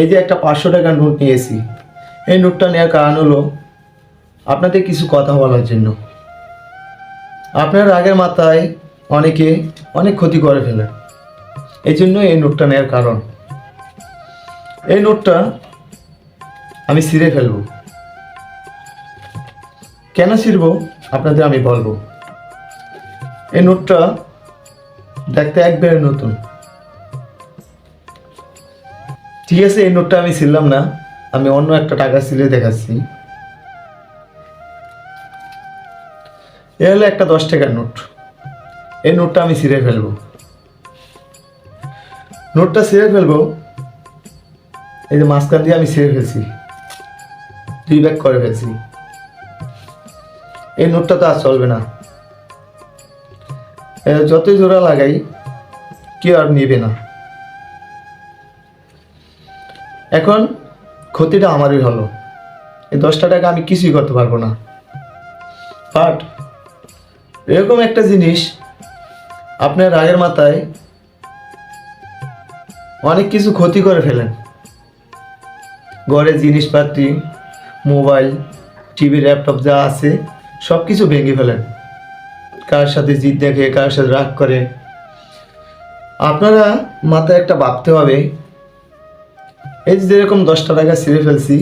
এই যে একটা পাঁচশো টাকার নোট নিয়েছি, এই নোটটা নেওয়ার কারণ হলো আপনাদের কিছু কথা বলার জন্য। আপনার রাগের মাথায় অনেকে অনেক ক্ষতি করে ফেলেন, এই জন্য এই নোটটা নেওয়ার কারণ। এই নোটটা আমি ছিঁড়ে ফেলব। কেন ছিঁড়বো? আপনাদের আমি বলব। এই নোটটা দেখতে একবারে নতুন। ঠিক আছে, এই নোটটা আমি ছিলাম না। আমি অন্য একটা টাকা ছিলে দেখাচ্ছি। এ হলো একটা দশ টাকার নোট এই নোটটা আমি ছিঁড়ে ফেলব। নোটটা ছিঁড়ে ফেলব। এই যে মাঝখান দিয়ে আমি ছিঁড়ে ফেলছি। দুই ব্যাগ করে ফেলছি। এই নোটটা তো আর চলবে না। যতই জোড়া লাগাই, কেউ আর নেবে না। এখন ক্ষতিটা আমারই হলো। এই দশটা টাকা আমি কিছুই করতে পারব না। বাট এরকম একটা জিনিস আপনার রাগের মাথায় অনেক কিছু ক্ষতি করে ফেলেন। ঘরে জিনিসপাতি, মোবাইল টিভি ল্যাপটপ যা আছে সব কিছু ভেঙে ফেলেন। কার সাথে জিদ দেখে, কার সাথে রাগ করে। আপনারা মাথায় একটা ভাবতে হবে এই যে যেরকম দশটা টাকা ছিঁড়ে ফেলছি,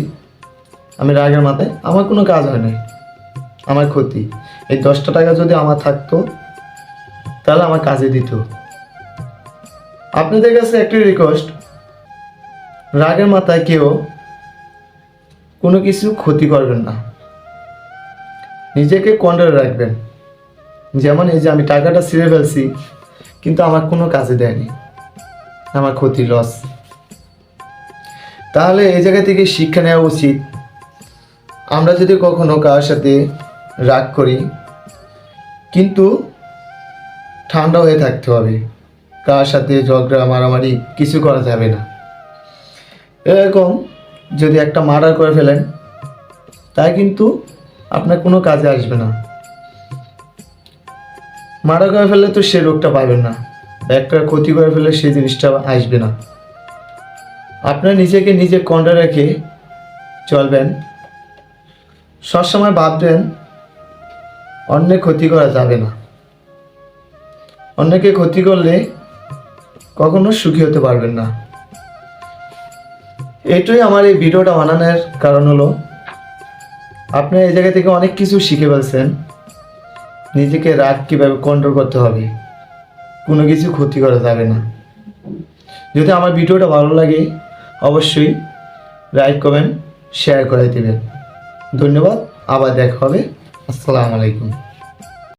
আমি রাগের মাথায়, আমার কোনো কাজ হয় নাই, আমার ক্ষতি। এই দশটা টাকা যদি আমার থাকতো, তাহলে আমার কাজে দিত। আপনাদের কাছে একটি রিকোয়েস্ট রাগের মাথায় কেউ কোনো কিছু ক্ষতি করবেন না। নিজেকে কন্ট্রোলে রাখবেন। যেমন এই যে আমি টাকাটা ছিঁড়ে ফেলছি, কিন্তু আমার কোনো কাজে দেয়নি, আমার ক্ষতি লস তাহলে এই জায়গা থেকে শিক্ষা নেওয়া উচিত। আমরা যদি কখনো কার সাথে রাগ করি, কিন্তু ঠান্ডা হয়ে থাকতে হবে কার সাথে ঝগড়া, মারামারি কিছু করা যাবে না। এরকম যদি একটা মার্ডার করে ফেলেন, তাই কিন্তু আপনার কোনো কাজে আসবে না। মার্ডার করে ফেললে তো সে রোগটা পাবেন না একটা ক্ষতি করে ফেললে সেই জিনিসটা আসবে না। আপনার নিজেকে নিজে কন্ট্রোল রেখে চলবেন। সবসময় ভাববেন, অন্যের ক্ষতি করা যাবে না। অন্যকে ক্ষতি করলে কখনো সুখী হতে পারবেন না। এটাই আমার এই ভিডিওটা বানানোর কারণ হলো, আপনি এই জায়গা থেকে অনেক কিছু শিখে ফেলছেন। নিজেকে রাগ কীভাবে কন্ট্রোল করতে হবে, কোনো কিছু ক্ষতি করা যাবে না। যদি আমার ভিডিওটা ভালো লাগে অবশ্যই লাইক কমেন্ট শেয়ার করে দেবেন। ধন্যবাদ আবার দেখা হবে। আসসালামু আলাইকুম।